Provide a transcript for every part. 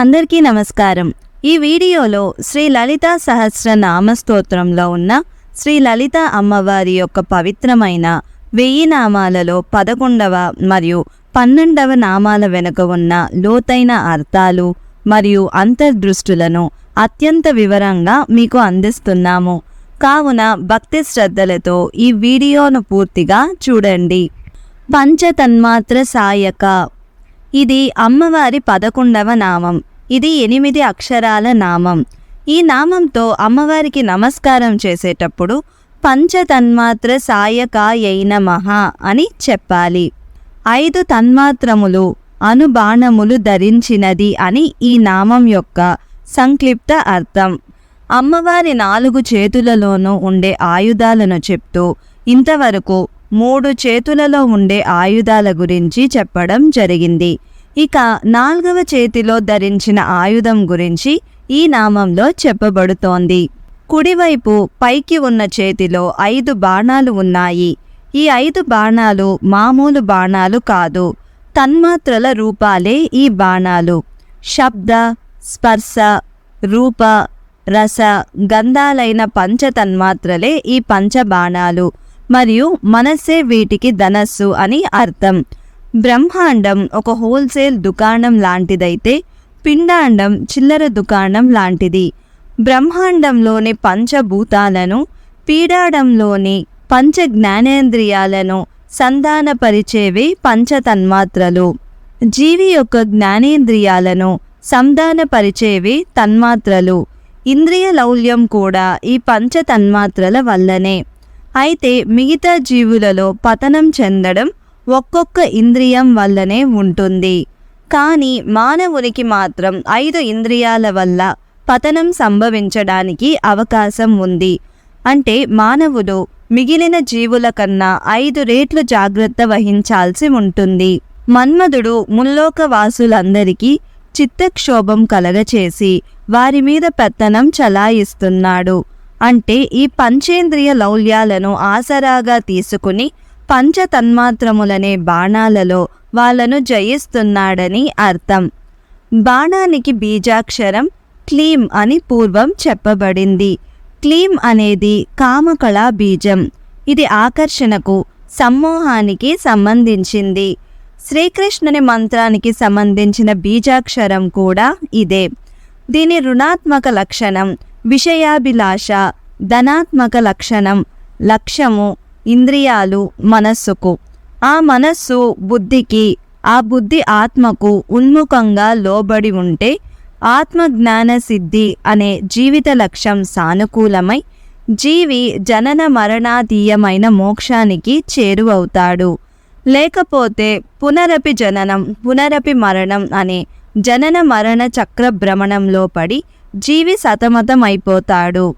అందరికీ నమస్కారం. ఈ వీడియోలో శ్రీ లలిత సహస్ర నామస్తోత్రంలో ఉన్న శ్రీ లలిత అమ్మవారి యొక్క పవిత్రమైన వెయ్యి నామాలలో పదకొండవ మరియు పన్నెండవ నామాల వెనుక ఉన్న లోతైన అర్థాలు మరియు అంతర్దృష్టులను అత్యంత వివరంగా మీకు అందిస్తున్నాము. కావున భక్తి శ్రద్ధలతో ఈ వీడియోను పూర్తిగా చూడండి. పంచతన్మాత్ర సాయక ఇది అమ్మవారి పదకొండవ నామం. ఇది ఎనిమిది అక్షరాల నామం. ఈ నామంతో అమ్మవారికి నమస్కారం చేసేటప్పుడు పంచతన్మాత్ర సాయకాయై మహా అని చెప్పాలి. ఐదు తన్మాత్రములు అనుబాణములు ధరించినది అని ఈ నామం యొక్క సంక్లిప్త అర్థం. అమ్మవారి నాలుగు చేతులలోనూ ఉండే ఆయుధాలను చెప్తూ ఇంతవరకు మూడు చేతులలో ఉండే ఆయుధాల గురించి చెప్పడం జరిగింది. ఇక నాలుగవ చేతిలో ధరించిన ఆయుధం గురించి ఈ నామంలో చెప్పబడుతోంది. కుడివైపు పైకి ఉన్న చేతిలో ఐదు బాణాలు ఉన్నాయి. ఈ ఐదు బాణాలు మామూలు బాణాలు కాదు. తన్మాత్రల రూపాలే ఈ బాణాలు. శబ్ద స్పర్శ రూప రస గంధాలైన పంచ తన్మాత్రలే ఈ పంచబాణాలు. మరియు మనస్సే వీటికి ధనస్సు అని అర్థం. బ్రహ్మాండం ఒక హోల్సేల్ దుకాణం లాంటిదైతే పిండాండం చిల్లర దుకాణం లాంటిది. బ్రహ్మాండంలోని పంచభూతాలను పీడాడంలోని పంచ జ్ఞానేంద్రియాలను సంధానపరిచేవి పంచతన్మాత్రలు. జీవి యొక్క జ్ఞానేంద్రియాలను సంధానపరిచేవి తన్మాత్రలు. ఇంద్రియ లౌల్యం కూడా ఈ పంచ తన్మాత్రల వల్లనే. అయితే మిగతా జీవులలో పతనం చెందడం ఒక్కొక్క ఇంద్రియం వల్లనే ఉంటుంది. కానీ మానవునికి మాత్రం ఐదు ఇంద్రియాల వల్ల పతనం సంభవించడానికి అవకాశం ఉంది. అంటే మానవుడు మిగిలిన జీవుల కన్నా ఐదు రేట్లు జాగ్రత్త వహించాల్సి ఉంటుంది. మన్మధుడు ముల్లోకవాసులందరికీ చిత్తక్షోభం కలగచేసి వారి మీద పెత్తనం చలాయిస్తున్నాడు. అంటే ఈ పంచేంద్రియ లౌల్యాలను ఆసరాగా తీసుకుని పంచతన్మాత్రములనే బాణాలలో వాళ్ళను జయిస్తున్నాడని అర్థం. బాణానికి బీజాక్షరం క్లీం అని పూర్వం చెప్పబడింది. క్లీం అనేది కామకళా బీజం. ఇది ఆకర్షణకు సమ్మోహానికి సంబంధించింది. శ్రీకృష్ణుని మంత్రానికి సంబంధించిన బీజాక్షరం కూడా ఇదే. దీని రుణాత్మక లక్షణం విషయాభిలాష ధనాత్మక లక్షణం లక్ష్యము ఇంద్రియాలు మనస్సుకు. ఆ మనస్సు బుద్ధికి ఆ బుద్ధి ఆత్మకు ఉన్ముఖంగా లోబడి ఉంటే ఆత్మజ్ఞాన సిద్ధి అనే జీవిత లక్ష్యం సానుకూలమై జీవి జనన మరణాతీయమైన మోక్షానికి చేరువవుతాడు. లేకపోతే పునరపి జననం పునరపి మరణం అనే జనన మరణ చక్ర భ్రమణంలో పడి జీవి సతమతమైపోతాడు.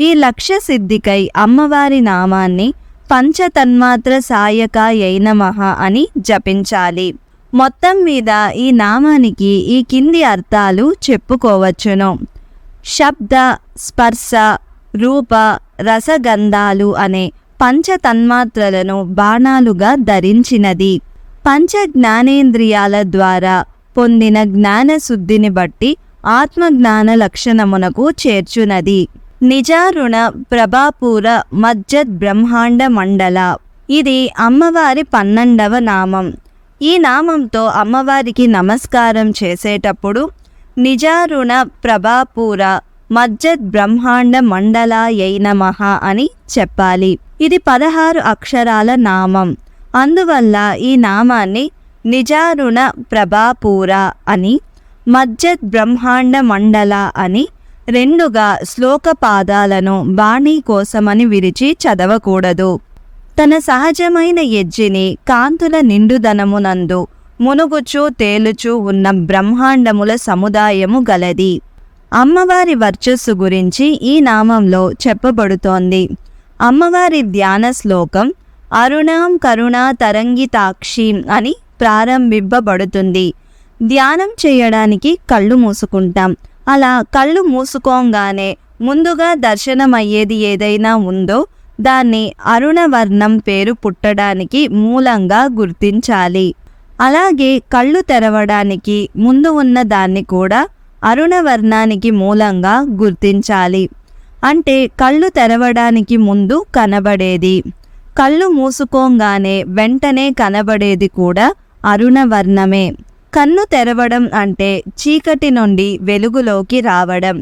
ఈ లక్ష్య సిద్ధికై అమ్మవారి నామాన్ని పంచతన్మాత్ర సాయకాయై నమః అని జపించాలి. మొత్తం మీద ఈ నామానికి ఈ కింది అర్థాలు చెప్పుకోవచ్చును. శబ్ద స్పర్శ రూప రసగంధాలు అనే పంచతన్మాత్రలను బాణాలుగా ధరించినది. పంచ జ్ఞానేంద్రియాల ద్వారా పొందిన జ్ఞానశుద్ధిని బట్టి ఆత్మజ్ఞాన లక్షణమునకు చేర్చునది. నిజారుణ ప్రభాపూర మజ్జద్ బ్రహ్మాండ మండల. ఇది అమ్మవారి పన్నెండవ నామం. ఈ నామంతో అమ్మవారికి నమస్కారం చేసేటప్పుడు నిజారుణ ప్రభాపూర మజ్జద్ బ్రహ్మాండ మండలాయై నమః అని చెప్పాలి. ఇది పదహారు అక్షరాల నామం. అందువల్ల ఈ నామాన్ని నిజారుణ ప్రభాపూర అని మజ్జద్ బ్రహ్మాండ మండల అని రెండుగా శ్లోక పాదాలను బాణీ కోసమని విరిచి చదవకూడదు. తన సహజమైన ఎజ్జిని కాంతుల నిండుదనమునందు మునుగుచూ తేలుచూ ఉన్న బ్రహ్మాండముల సముదాయము గలది. అమ్మవారి వర్చస్సు గురించి ఈ నామంలో చెప్పబడుతోంది. అమ్మవారి ధ్యాన శ్లోకం అరుణాం కరుణా తరంగితాక్షి అని ప్రారంభింపబడుతుంది. ధ్యానం చేయడానికి కళ్ళు మూసుకుంటాం. అలా కళ్ళు మూసుకోగానే ముందుగా దర్శనమయ్యేది ఏదైనా ఉందో దాన్ని అరుణవర్ణం పేరు పుట్టడానికి మూలంగా గుర్తించాలి. అలాగే కళ్ళు తెరవడానికి ముందు ఉన్న దాన్ని కూడా అరుణవర్ణానికి మూలంగా గుర్తించాలి. అంటే కళ్ళు తెరవడానికి ముందు కనబడేది. కళ్ళు మూసుకోగానే వెంటనే కనబడేది కూడా అరుణవర్ణమే. కన్ను తెరవడం అంటే చీకటి నుండి వెలుగులోకి రావడం.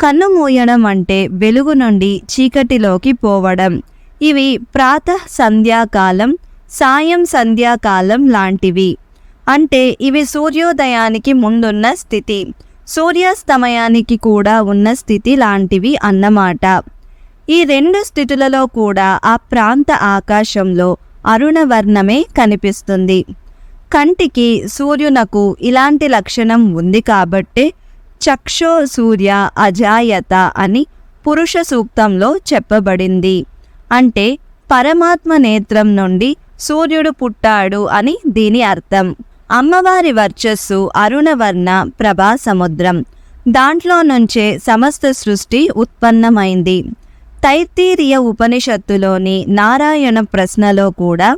కన్ను మూయడం అంటే వెలుగు నుండి చీకటిలోకి పోవడం. ఇవి ప్రాతః సంధ్యాకాలం సాయం సంధ్యాకాలం లాంటివి. అంటే ఇవి సూర్యోదయానికి ముందున్న స్థితి సూర్యాస్తమయానికి కూడా ఉన్న స్థితి లాంటివి అన్నమాట. ఈ రెండు స్థితులలో కూడా ఆ ప్రాంత ఆకాశంలో అరుణవర్ణమే కనిపిస్తుంది. కంటికి సూర్యునకు ఇలాంటి లక్షణం ఉంది కాబట్టే చక్షో సూర్య అజాయత అని పురుష సూక్తంలో చెప్పబడింది. అంటే పరమాత్మ నేత్రం నుండి సూర్యుడు పుట్టాడు అని దీని అర్థం. అమ్మవారి వర్చస్సు అరుణవర్ణ ప్రభా సముద్రం. దాంట్లో నుంచే సమస్త సృష్టి ఉత్పన్నమైంది. తైత్తీరియ ఉపనిషత్తులోని నారాయణ ప్రశ్నలో కూడా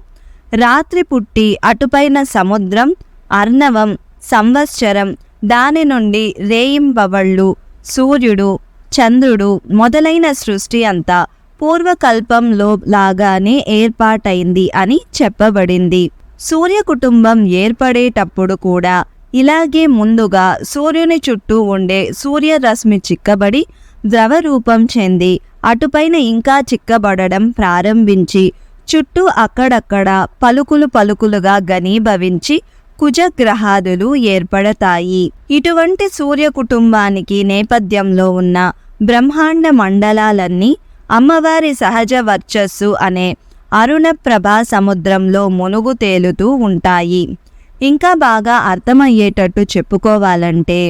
రాత్రి పుట్టి అటుపైన సముద్రం అర్ణవం సంవత్సరం దాని నుండి రేయింబవళ్ళు సూర్యుడు చంద్రుడు మొదలైన సృష్టి అంతా పూర్వకల్పంలో లాగానే ఏర్పాటైంది అని చెప్పబడింది. సూర్య కుటుంబం ఏర్పడేటప్పుడు కూడా ఇలాగే ముందుగా సూర్యుని చుట్టూ ఉండే సూర్యరశ్మి చిక్కబడి ద్రవ రూపం చెంది అటుపైన ఇంకా చిక్కబడడం ప్రారంభించి చుట్టూ అక్కడక్కడ పలుకులు పలుకులుగా గనీభవించి కుజగ్రహాదులు ఏర్పడతాయి. ఇటువంటి సూర్య కుటుంబానికి నేపథ్యంలో ఉన్న బ్రహ్మాండ మండలాలన్నీ అమ్మవారి సహజ వర్చస్సు అనే అరుణప్రభా సముద్రంలో మునుగు తేలుతూ ఉంటాయి. ఇంకా బాగా అర్థమయ్యేటట్టు చెప్పుకోవాలంటే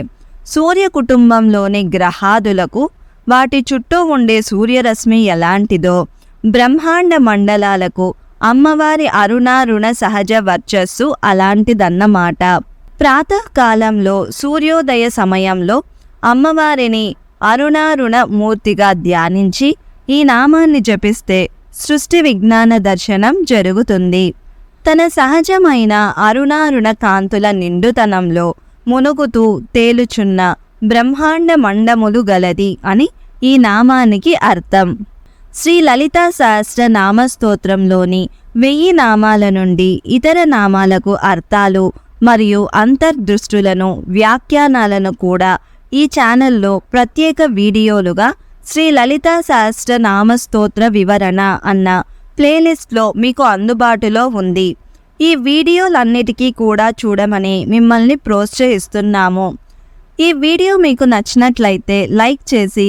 సూర్య కుటుంబంలోని గ్రహాదులకు వాటి చుట్టూ ఉండే సూర్యరశ్మి ఎలాంటిదో బ్రహ్మాండ మండలాలకు అమ్మవారి అరుణారుణ సహజ వర్చస్సు అలాంటిదన్నమాట. ప్రాతకాలంలో సూర్యోదయ సమయంలో అమ్మవారిని అరుణారుణ మూర్తిగా ధ్యానించి ఈ నామాన్ని జపిస్తే సృష్టి విజ్ఞాన దర్శనం జరుగుతుంది. తన సహజమైన అరుణారుణ కాంతుల నిండుతనంలో మునుగుతూ తేలుచున్న బ్రహ్మాండ మండములు గలది అని ఈ నామానికి అర్థం. శ్రీ లలితా సహస్ర నామస్తోత్రంలోని వెయ్యి నామాల నుండి ఇతర నామాలకు అర్థాలు మరియు అంతర్దృష్టులను వ్యాఖ్యానాలను కూడా ఈ ఛానల్లో ప్రత్యేక వీడియోలుగా శ్రీ లలితా సహస్ర నామస్తోత్ర వివరణ అన్న ప్లేలిస్ట్లో మీకు అందుబాటులో ఉంది. ఈ వీడియోలన్నిటికీ కూడా చూడమని మిమ్మల్ని ప్రోత్సహిస్తున్నాము. ఈ వీడియో మీకు నచ్చినట్లయితే లైక్ చేసి